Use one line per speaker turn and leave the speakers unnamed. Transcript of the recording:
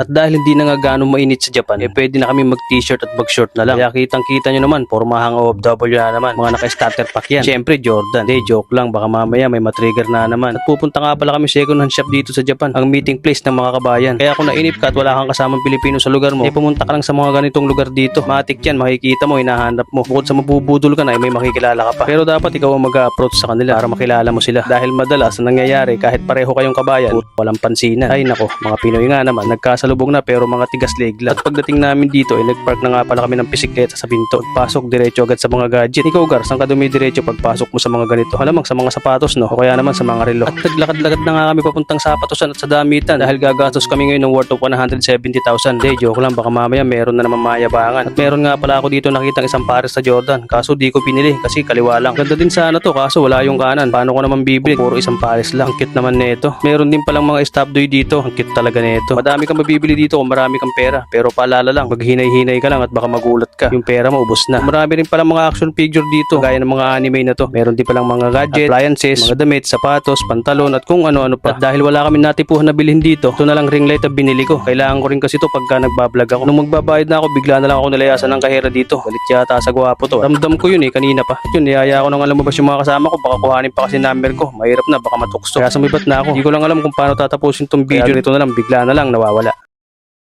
At dahil hindi na nga gaano mainit sa Japan, eh pwede na kami mag t-shirt at mag short na lang. Kaya kitang kita nyo naman, pormahang OFW na naman. Mga naka-starter pack yan. Siyempre Jordan. Hindi, joke lang. Baka mamaya may matrigger na naman. At pupunta nga pala kami second hand shop dito sa Japan. Ang meeting place ng mga kabayan. Kaya kung nainip ka at wala kang kasamang Pilipino sa lugar mo, eh pumunta ka lang sa mga ganitong lugar dito. Matik yan, makikita mo, hinahanap mo. Bukod sa mabubudol ka na, eh, may makikilala ka pa. Pero dapat ikaw ang mag-approach sa kanila para makilala mo sila. Dahil madalas ang nangyayari, kahit pareho kayong kabayan, walang pansinan. Ay nako, mga Pinoy nga naman, nagkasalubong na pero mga tigas leg lang. At pagdating namin dito, eh, nagpark na nga pala kami ng bisikleta sa pinto. Pagpasok, diretso agad sa mga gadget. Ikaw, Gar, saan ka dumidiretso pagpasok mo sa mga ganito? Alamang sa mga sapatos, no? O kaya naman sa mga relo. At naglakad-lakad na nga kami papuntang sapatosan at sa damitan dahil gagastos kami ngayon ng worth of 170,000. Hindi, joke lang. Baka mamaya meron na naman mayabangan. At meron nga pala ako dito nakitang isang pares sa Jordan. Kaso di ko pinili kasi kaliwa lang. Ganda din sana to kaso wala yung kanan. Paano ko naman bibili? Puro isang pares lang. Ang cute naman nito. Meron din palang mga stopdoy dito. Ang cute talaga nito. Madami kang mabibili dito kung marami kang pera. Pero paalala lang, maghinay-hinay ka lang at baka magulat ka. Yung pera mo ubos na. Marami rin palang mga action figure dito. Gaya ng mga anime na to. Meron din palang mga gadget, appliances, mga damit, sapatos, pantalon at kung ano-ano pa. At dahil wala kami natipuhan na bilhin dito, ito na lang ring light na binili ko. Kailangan ko rin kasi to pagka nagbablog ako. Nung magbabayad na ako, bigla na lang ako nilayasan ng kahera dito. Galit yata sa gwapo to. Ramdam ko yun eh, kanina pa. At yun, niyaya ko nang alam mo ba yung mga kasama ko, baka kuhanin pa kasi number ko. Mahirap na, baka matukso. Kaya sumibat na ako. Hindi ko lang alam kung paano tatapusin tong video nito na lang, bigla na lang nawawala.